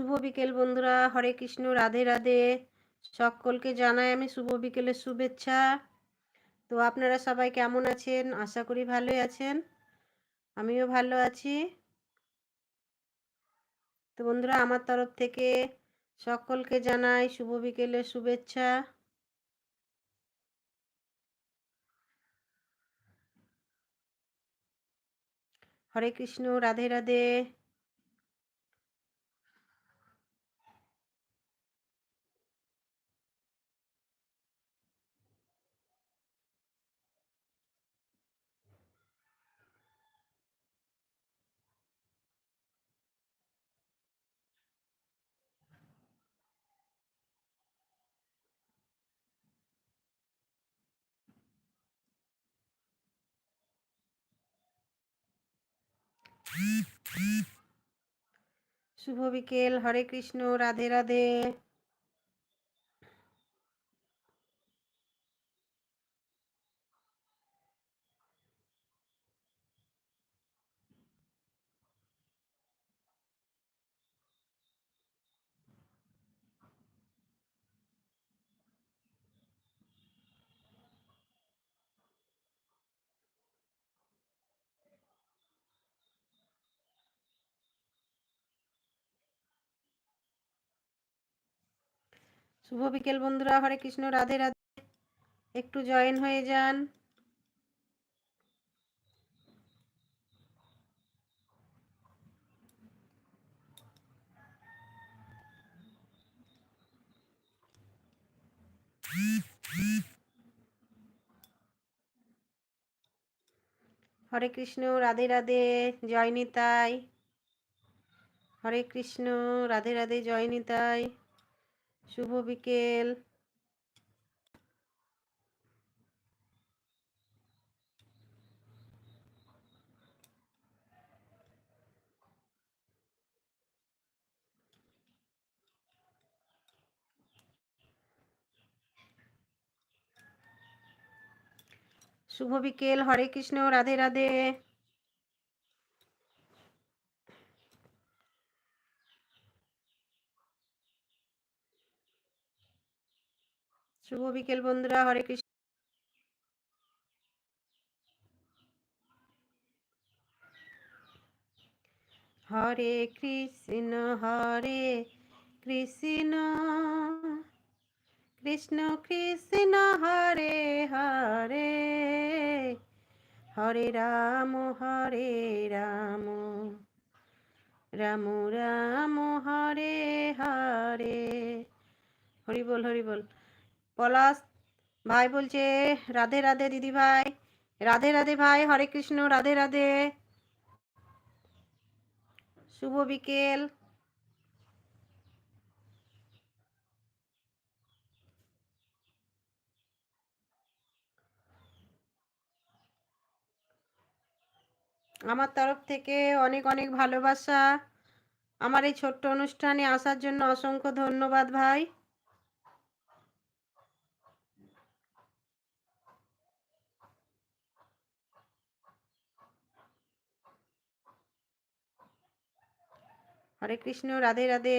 শুভ বিকেল বন্ধুরা। হরে কৃষ্ণ, রাধে রাধে। সকলকে জানাই আমি শুভ বিকেলের শুভেচ্ছা। তো আপনারা সবাই কেমন আছেন? আশা করি ভালোই আছেন। আমিও ভালো আছি। তো বন্ধুরা, আমার তরফ থেকে সকলকে জানাই শুভ বিকেলের শুভেচ্ছা। হরে কৃষ্ণ, রাধে রাধে। শুভ বিকেল হরে কৃষ্ণ রাধে রাধে। শুভ বিকেল বন্ধুরা, হরে কৃষ্ণ, রাধে রাধে। একটু জয়েন হয়ে যান। হরে কৃষ্ণ, রাধে রাধে, জয় নিতাই। হরে কৃষ্ণ, রাধে রাধে, জয় নিতাই। শুভ বিকেল। শুভ বিকেল হরে কৃষ্ণ রাধে রাধে। শুভ বিকেল বন্ধুরা, হরে কৃষ্ণ। হরে কৃষ্ণ হরে কৃষ্ণ। কৃষ্ণ কৃষ্ণ, হরে হরে। হরে রাম হরে রাম। রাম রাম, হরে হরে। হরি বল হরি বল। পলাশ ভাই বলছে, রাধে রাধে দিদি ভাই, রাধে রাধে ভাই, হরে কৃষ্ণ, রাধে রাধে। শুভ বিকেল। আমার তরফ থেকে অনেক অনেক ভালোবাসা। আমার এই ছোট্ট অনুষ্ঠানে আসার জন্য অসংখ্য ধন্যবাদ ভাই। হরে কৃষ্ণ, রাধে রাধে।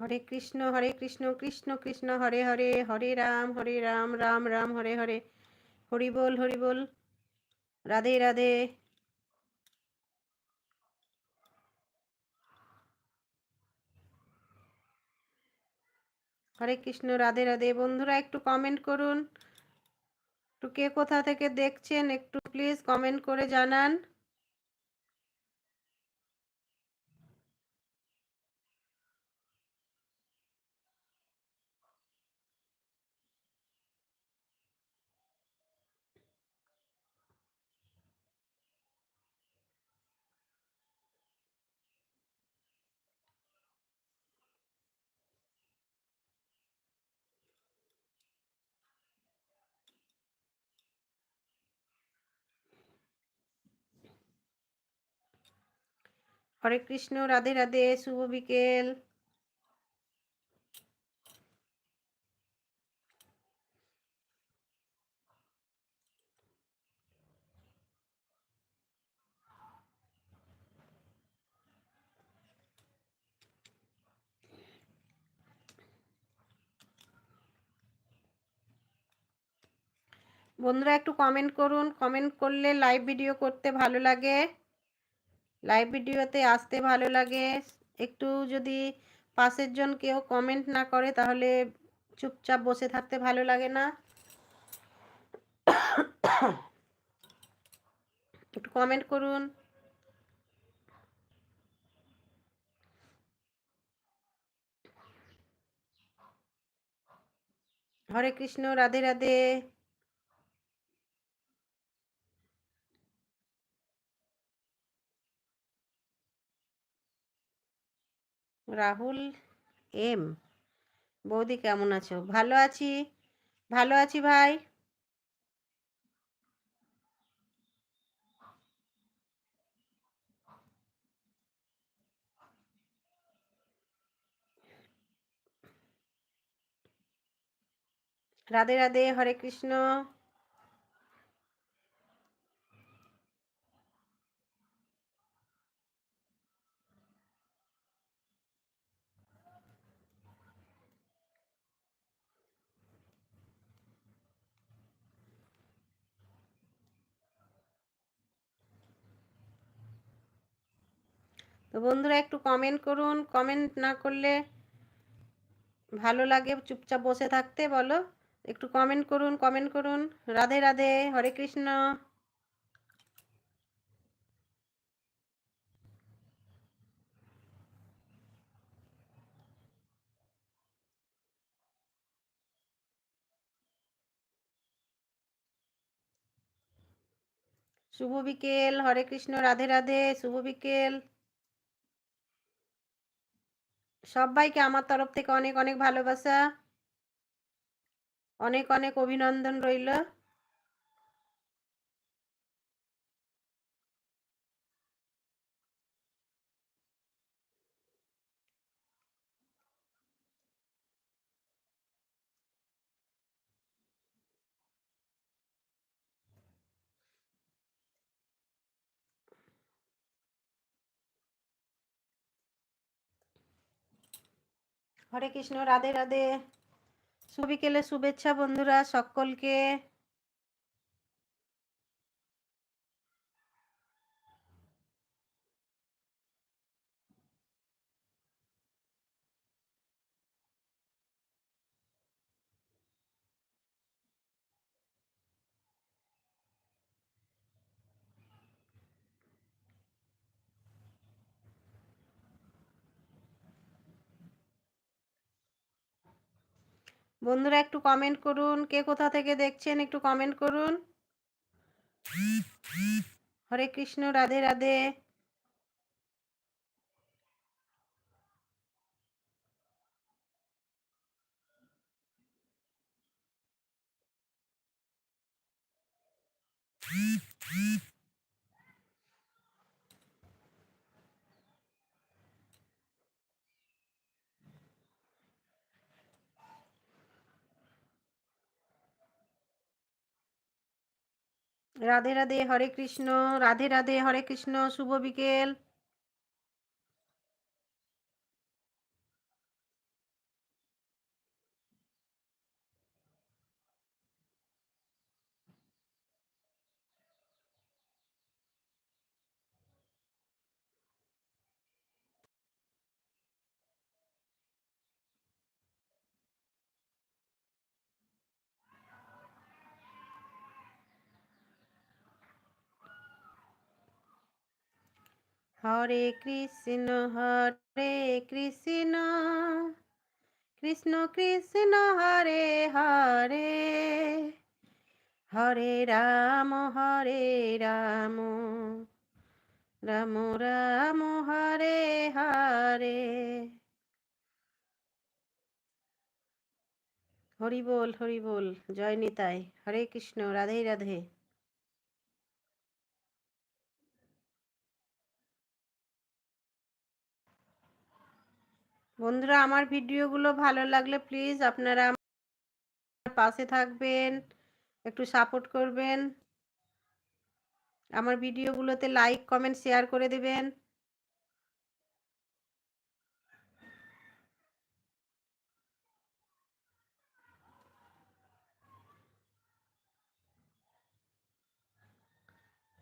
হরে কৃষ্ণ হরে কৃষ্ণ কৃষ্ণ কৃষ্ণ, হরে হরে হরে রাম হরে রাম রাম রাম, হরে হরে। হরি বল হরি বল। রাধে রাধে। হরে কৃষ্ণ, রাধে রাধে। বন্ধুরা, একটু কমেন্ট করুন। একটু কে কোথা থেকে দেখছেন, একটু প্লিজ কমেন্ট করে জানান। হরে কৃষ্ণ, রাধে রাধে, শুভ বিকেল। বন্ধুরা একটু কমেন্ট করুন। কমেন্ট করলে লাইভ ভিডিও করতে ভালো লাগে। লাইভ ভিডিওতে আসতে ভালো লাগে। একটু যদি পাশের জন কেউ কমেন্ট না করে, তাহলে চুপচাপ বসে থাকতে ভালো লাগে না। একটু কমেন্ট করুন। হরে কৃষ্ণ, রাধে রাধে। রাহুল এম। বৌদি কেমন আছো? ভালো আছি? ভালো আছি ভাই? রাধে রাধে হরে কৃষ্ণ। তো বন্ধুরা একটু কমেন্ট করুন। কমেন্ট না করলে ভালো লাগে চুপচাপ বসে থাকতে, বলো। একটু কমেন্ট করুন কমেন্ট করুন। রাধে রাধে, হরে কৃষ্ণ। শুভ বিকেল, হরে কৃষ্ণ, রাধে রাধে, শুভ বিকেল। সবাইকে আমার তরফ থেকে অনেক অনেক ভালোবাসা। অনেক অনেক অভিনন্দন রইল। হরে কৃষ্ণ রাধে রাধে। সুবিকেলে শুভেচ্ছা বন্ধুরা সকলকে। বন্ধুরা একটু কমেন্ট করুন। কে কোথা থেকে দেখছেন একটু কমেন্ট করুন। হরে কৃষ্ণ, রাধে রাধে। রাধে রাধে হরে কৃষ্ণ রাধে রাধে হরে কৃষ্ণ শুভ বিকেল। হরে কৃষ্ণ হরে কৃষ্ণ। কৃষ্ণ কৃষ্ণ, হরে হরে। হরে রাম হরে রাম। রাম রাম, হরে হরে। হরি বল হরি বল। জয় নিতাই। হরে কৃষ্ণ, রাধে রাধে। বন্ধুরা, আমার ভিডিওগুলো ভালো লাগলে প্লিজ আপনারা আমার পাশে থাকবেন, একটু সাপোর্ট করবেন। আমার ভিডিওগুলোতে লাইক, কমেন্ট, শেয়ার করে দেবেন।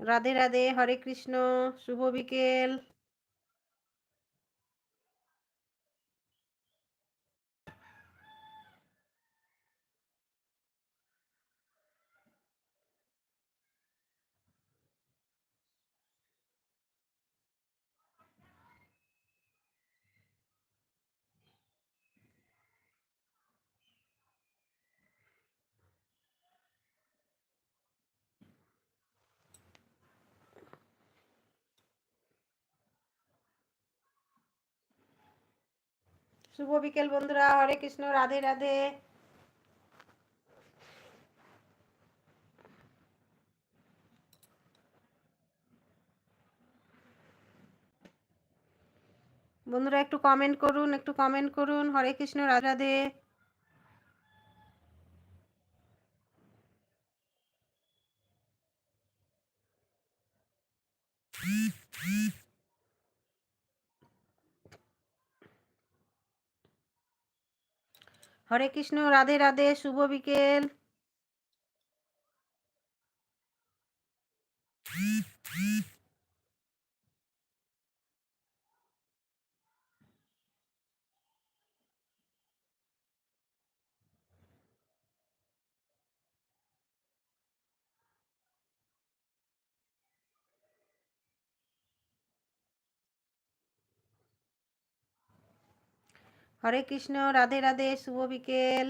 রাধে রাধে, হরে কৃষ্ণ, শুভ বিকেল। শুভ বিকেল বন্ধুরা, হরে কৃষ্ণ, রাধে রাধে। বন্ধুরা, একটু কমেন্ট করুন, একটু কমেন্ট করুন। হরে কৃষ্ণ, রাধে রাধে। হরে কৃষ্ণ রাধে রাধে শুভ বিকেল। হরে কৃষ্ণ রাধে রাধে শুভ বিকেল।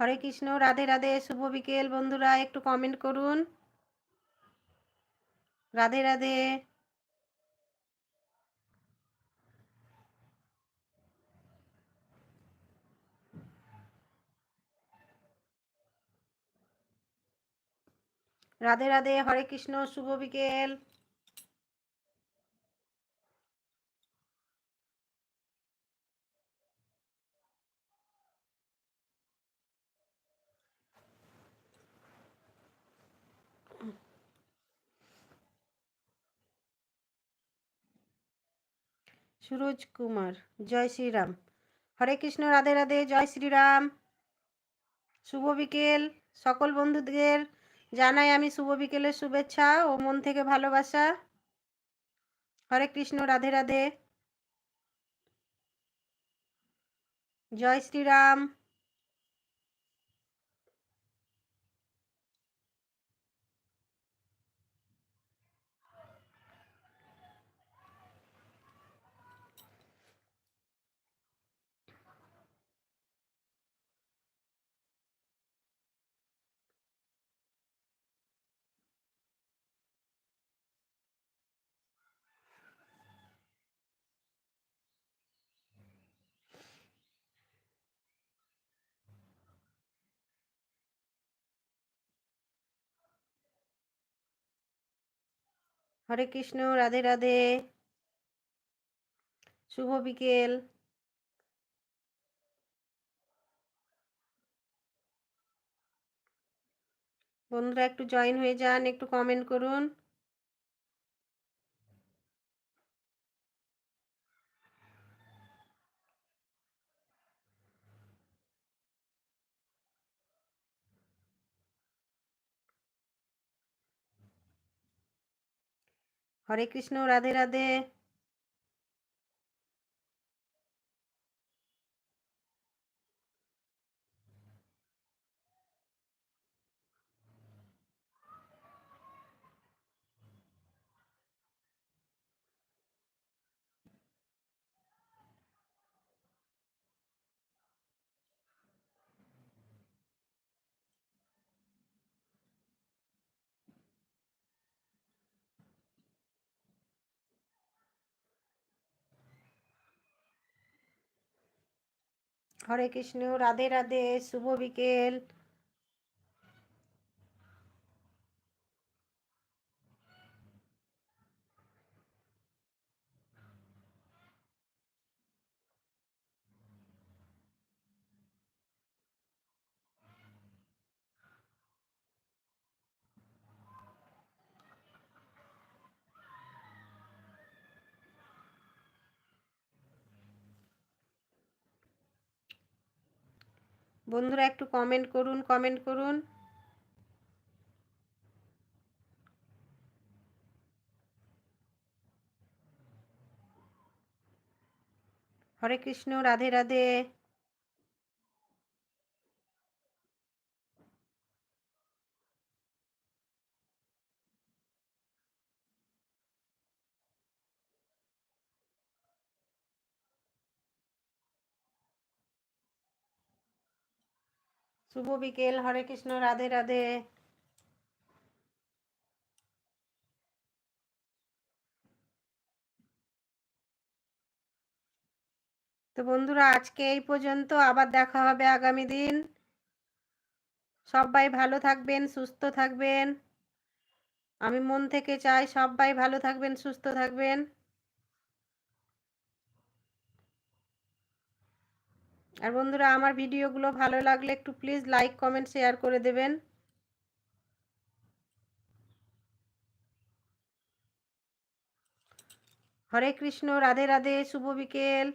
হরে কৃষ্ণ, রাধে রাধে, শুভ বিকেল বন্ধুরা, একটু কমেন্ট করুন। রাধে রাধে। রাধে রাধে, হরে কৃষ্ণ, শুভ বিকেল। সুরজ কুমার, জয় শ্রীরাম। হরে কৃষ্ণ, রাধে রাধে, জয় শ্রীরাম। শুভ বিকেল, সকল বন্ধুদের জানাই আমি শুভ বিকেলের শুভেচ্ছা ও মন থেকে ভালোবাসা। হরে কৃষ্ণ, রাধে রাধে। জয় শ্রীরাম। হরে কৃষ্ণ রাধে রাধে। শুভ বিকেল। বন্ধুরা একটু জয়েন হয়ে যান একটু কমেন্ট করুন। হরে কৃষ্ণ রাধে রাধে। হরে কৃষ্ণ রাধে রাধে শুভ বিকেল। বন্ধুরা একটু কমেন্ট করুন কমেন্ট করুন। হরে কৃষ্ণ রাধে রাধে। শুভ বিকেল, হরে কৃষ্ণ, রাধে রাধে। তো বন্ধুরা, আজকে এই পর্যন্ত, আবার দেখা হবে আগামী দিন। সবাই ভালো থাকবেন, সুস্থ থাকবেন। আমি মন থেকে চাই সবাই ভালো থাকবেন, সুস্থ থাকবেন। আর বন্ধুরা, আমার ভিডিওগুলো ভালো লাগলে একটু প্লিজ লাইক কমেন্ট শেয়ার করে দেবেন। হরে কৃষ্ণ, রাধে রাধে, শুভ বিকেল।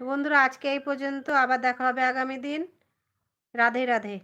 তো বন্ধুরা, আজকে এই পর্যন্ত, আবার দেখা হবে আগামী দিন। রাধে রাধে।